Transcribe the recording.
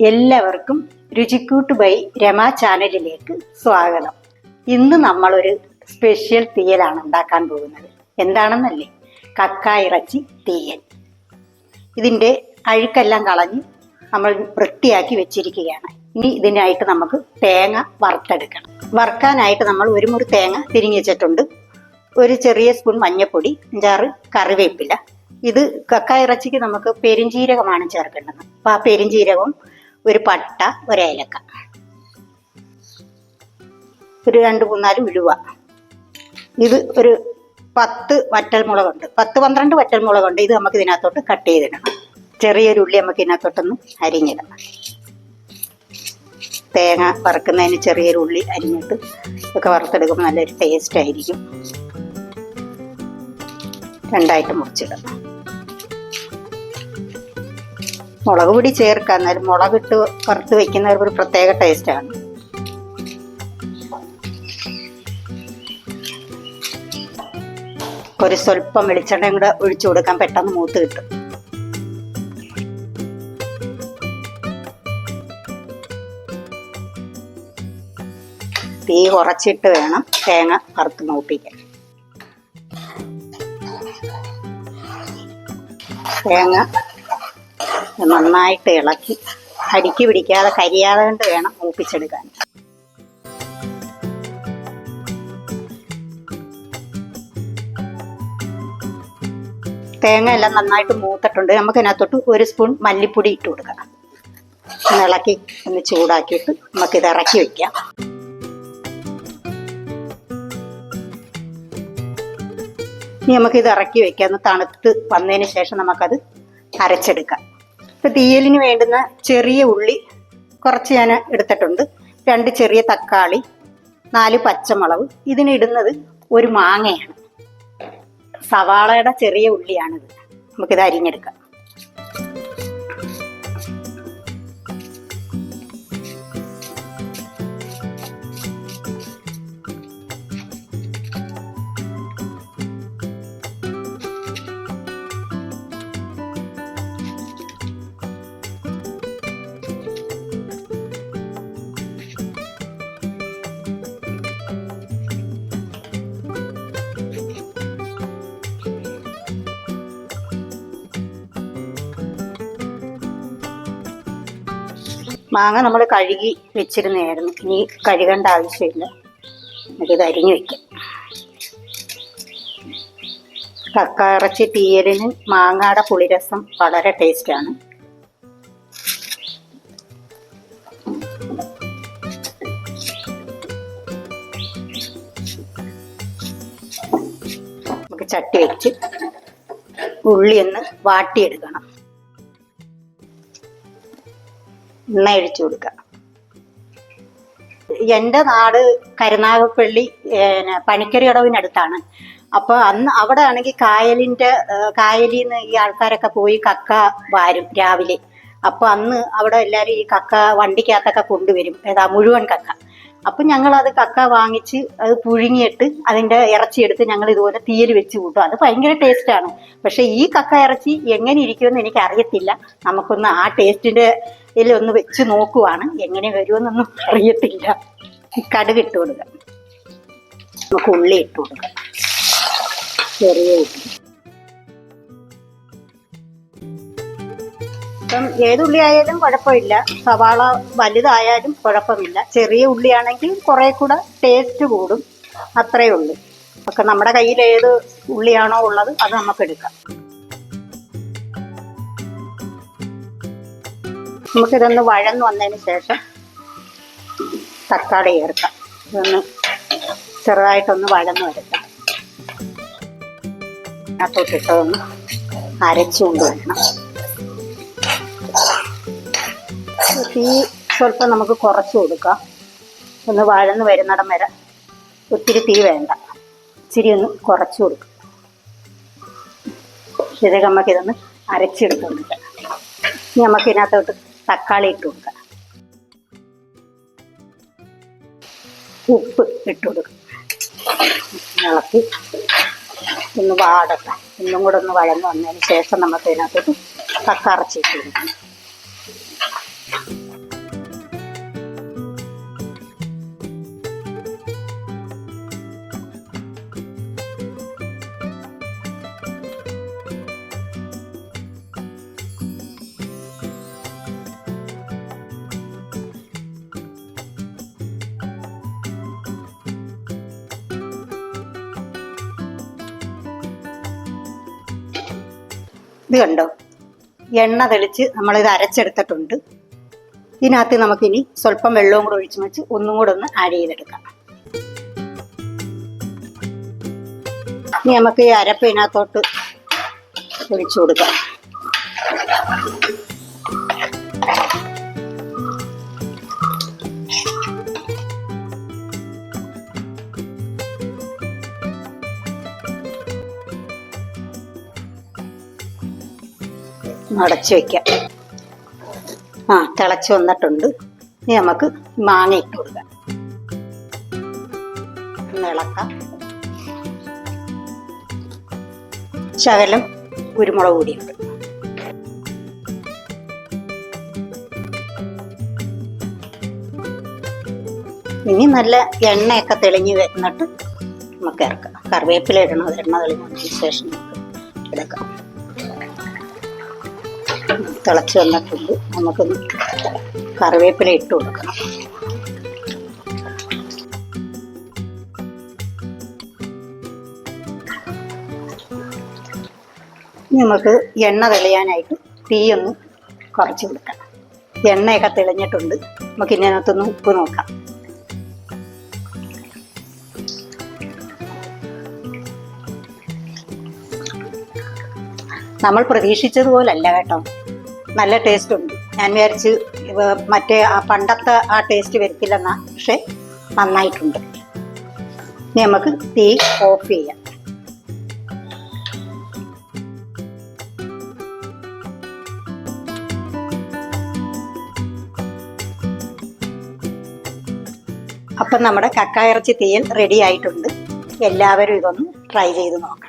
എല്ലാവർക്കും രുചിക്കൂട്ട് ബൈ രമ ചാനലിലേക്ക് സ്വാഗതം. ഇന്ന് നമ്മളൊരു സ്പെഷ്യൽ തീയലാണ് ഉണ്ടാക്കാൻ പോകുന്നത്. എന്താണെന്നല്ലേ? കക്ക ഇറച്ചി തീയൽ. ഇതിന്റെ അഴുക്കെല്ലാം കളഞ്ഞ് നമ്മൾ വൃത്തിയാക്കി വെച്ചിരിക്കുകയാണ്. ഇനി ഇതിനായിട്ട് നമുക്ക് തേങ്ങ വറുത്തെടുക്കണം. വറുക്കാനായിട്ട് നമ്മൾ ഒരു മുറി തേങ്ങ തിരിഞ്ഞു വെച്ചിട്ടുണ്ട്. ഒരു ചെറിയ സ്പൂൺ മഞ്ഞൾപ്പൊടി അഞ്ചാറ് കറിവേപ്പില. ഇത് കക്ക ഇറച്ചിക്ക് നമുക്ക് പെരിഞ്ജീരകമാണ് ചേർക്കേണ്ടത്. അപ്പോൾ ആ പെരിഞ്ജീരകവും ഒരു പട്ട ഒരു ഏലക്ക. ഒരു രണ്ട് മൂന്നാൽ ഉലുവ ഇത് ഒരു പത്ത് വറ്റൽമുളകുണ്ട് പത്ത് പന്ത്രണ്ട് വറ്റൽമുളകുണ്ട് ഇത് നമുക്ക് ഇതിനകത്തോട്ട് കട്ട് ചെയ്തിടണം. ചെറിയൊരു ഉള്ളി നമുക്ക് ഇതിനകത്തോട്ടൊന്ന് അരിഞ്ഞിടണം. തേങ്ങ വറുക്കുന്നതിന് ചെറിയൊരു ഉള്ളി അരിഞ്ഞിട്ട് ഒക്കെ വറുത്തെടുക്കുമ്പോൾ നല്ലൊരു ടേസ്റ്റ് ആയിരിക്കും. രണ്ടായിട്ട് മുറിച്ചിടാം മുളക് പൊടി ചേർക്കാം എന്നാലും മുളകിട്ട് വറുത്ത് വെക്കുന്ന ഒരു പ്രത്യേക ടേസ്റ്റാണ് ഒരു സ്വല്പം വെളിച്ചെണ്ണയും കൂടെ ഒഴിച്ചു കൊടുക്കാൻ പെട്ടെന്ന് മൂത്ത് കിട്ടും. തീ കുറച്ചിട്ട് വേണം തേങ്ങ വറുത്ത് മൂപ്പിക്കാൻ. തേങ്ങ നന്നായിട്ട് ഇളക്കി. അടിക്കി പിടിക്കാതെ കരിയാതെ കൊണ്ട് വേണം മൂപ്പിച്ചെടുക്കാൻ. തേങ്ങ എല്ലാം നന്നായിട്ട് മൂത്തിട്ടുണ്ട്. നമുക്ക് ഇതിനകത്തോട്ട് ഒരു സ്പൂൺ മല്ലിപ്പൊടി ഇട്ട് കൊടുക്കണം. ഒന്ന് ഇളക്കി ഒന്ന് ചൂടാക്കിയിട്ട് നമുക്കിത് ഇറക്കി വെക്കാം. ഇനി നമുക്കിത് ഇറക്കി വെക്കാം. ഒന്ന് തണുത്ത് വന്നതിന് ശേഷം നമുക്കത് അരച്ചെടുക്കാം. ഇപ്പം തീയലിന് വേണ്ടുന്ന ചെറിയ ഉള്ളി കുറച്ച് ഞാൻ എടുത്തിട്ടുണ്ട്. രണ്ട് ചെറിയ തക്കാളി നാല് പച്ചമുളക്. ഇതിനിടുന്നത് ഒരു മാങ്ങയാണ്. സവാളയുടെ ചെറിയ ഉള്ളിയാണിത്. നമുക്കിത് അരിഞ്ഞെടുക്കാം. മാങ്ങ നമ്മൾ കഴുകി വെച്ചിരുന്നതായിരുന്നു. ഇനി കഴുകേണ്ട ആവശ്യമില്ല. നമുക്കിത് അരിഞ്ഞു വെക്കാം. കക്ക ഇറച്ചി തീയലിന് മാങ്ങയുടെ പുളിരസം വളരെ ടേസ്റ്റാണ് നമുക്ക് ചട്ടി വെച്ച് ഉള്ളി ഒന്ന് വാട്ടിയെടുക്കണം. എണ്ണ ഒഴിച്ചു കൊടുക്കുക. എന്റെ നാട് കരുനാഗപ്പള്ളി അപ്പൊ അപ്പോൾ അന്ന് അവിടെ ആണെങ്കിൽ കായലിന്റെ കായലിൽ നിന്ന് ഈ ആൾക്കാരൊക്കെ പോയി കക്ക വാരും രാവിലെ. അപ്പോൾ അന്ന് അവിടെ എല്ലാവരും ഈ കക്ക വണ്ടിക്കകത്തൊക്കെ കൊണ്ടുവരും. ഏതാ മുഴുവൻ കക്ക. ഞങ്ങൾ അത് കക്ക വാങ്ങിച്ച് അത് പുഴുങ്ങിയിട്ട് ഇറച്ചി എടുത്ത് ഞങ്ങൾ ഇതുപോലെ തീയൽ വെച്ച് കൂട്ടും. അത് ഭയങ്കര ആണ് പക്ഷേ ഈ കക്ക ഇറച്ചി എങ്ങനെ ഇരിക്കുമെന്ന് എനിക്ക് അറിയത്തില്ല നമുക്കൊന്ന് ആ ടേസ്റ്റിന്റെ ഇതിലൊന്ന് വെച്ച് നോക്കുവാണ്. എങ്ങനെ വരുമെന്നൊന്നും അറിയത്തില്ല. കടുക് ഇട്ട് കൊടുക്കുക. നമുക്ക് ഉള്ളി ഇട്ട് കൊടുക്കാം ചെറിയ ഉള്ളി. ഇപ്പം ഏതുള്ളി ആയാലും കുഴപ്പമില്ല. സവാള വലുതായാലും കുഴപ്പമില്ല. ചെറിയ ഉള്ളിയാണെങ്കിൽ കുറെ കൂടെ ടേസ്റ്റ് കൂടും. അത്രയേ ഉള്ളൂ. ഒക്കെ നമ്മുടെ കയ്യിൽ ഏത് ഉള്ളിയാണോ ഉള്ളത് അത് നമുക്ക് എടുക്കാം. നമുക്കിതൊന്ന് വഴന്ന് വന്നതിന് ശേഷം തക്കാളി ചേർക്കാം. ഇതൊന്ന് ചെറുതായിട്ടൊന്ന് വഴന്ന് വരക്കാം അതിനകത്തോട്ടിട്ടതൊന്ന് അരച്ചുകൊണ്ട് വരണം. തീ സ്വല്പം നമുക്ക് കുറച്ച് കൊടുക്കാം. ഒന്ന് വഴന്ന് വരുന്നിടം വരെ ഒത്തിരി തീ വേണ്ട. ഇച്ചിരി ഒന്ന് കുറച്ച് കൊടുക്കും. ഇതൊക്കെ നമുക്കിതൊന്ന് അരച്ചെടുക്കുന്നുണ്ട് ഇനി നമുക്ക് ഇതിനകത്തോട്ട് തക്കാളി ഇട്ട് കൊടുക്കുക ഉപ്പ് ഇട്ട് കൊടുക്കുക ഇളക്കി. ഒന്ന് വാടട്ടെ. ഒന്നും കൂടെ ഒന്ന് വഴന്ന് വന്നതിന് ശേഷം നമുക്ക് ഇതിനകത്തോട്ട് തക്കാറച്ചിട്ട് കൊടുക്കണം ഇത് കണ്ടോ? എണ്ണ തെളിച്ച് നമ്മളിത് അരച്ചെടുത്തിട്ടുണ്ട്. ഇതിനകത്ത് നമുക്കിനി സ്വല്പം വെള്ളവും കൂടെ ഒഴിച്ചു വെച്ച് ഒന്നും കൂടെ ഒന്ന് ആഡ് ചെയ്തെടുക്കാം. ഇനി നമുക്ക് ഈ അരപ്പ് ഇതിനകത്തോട്ട് ഒഴിച്ചു കൊടുക്കാം. അടച്ചു വെക്കാം. ആ തിളച്ച് വന്നിട്ടുണ്ട്. ഇനി നമുക്ക് മാങ്ങ ഇട്ട് കൊടുക്കാം. ഇളക്കാം. ശകലം കുരുമുളക് പൊടിയുണ്ട്. ഇനി നല്ല എണ്ണയൊക്കെ തെളിഞ്ഞ് വരുന്നിട്ട് നമുക്ക് ഇറക്കാം. കറിവേപ്പില ഇടണം. എണ്ണ തെളിഞ്ഞതിന് ശേഷം തിളച്ച് വന്നിട്ടുണ്ട്. നമുക്കൊന്ന് കറിവേപ്പില ഇട്ട് കൊടുക്കണം. നമുക്ക് എണ്ണ തെളിയാനായിട്ട് തീ ഒന്ന് കുറച്ച് കൊടുക്കാം എണ്ണയൊക്കെ തെളിഞ്ഞിട്ടുണ്ട്. നമുക്ക് ഇതിനകത്തൊന്ന് ഉപ്പ് നോക്കാം. നമ്മൾ പ്രതീക്ഷിച്ചതുപോലല്ല കേട്ടോ. നല്ല ടേസ്റ്റ് ഉണ്ട്. ഞാൻ വിചാരിച്ച് മറ്റേ ആ പണ്ടത്തെ ആ ടേസ്റ്റ് വരത്തില്ലെന്നാ. പക്ഷെ നന്നായിട്ടുണ്ട്. ഇനി നമുക്ക് തീ ഓഫ് ചെയ്യാം. അപ്പം നമ്മുടെ കക്കായിറച്ചി തീയൽ റെഡി ആയിട്ടുണ്ട്. എല്ലാവരും ഇതൊന്ന് ട്രൈ ചെയ്ത് നോക്കണം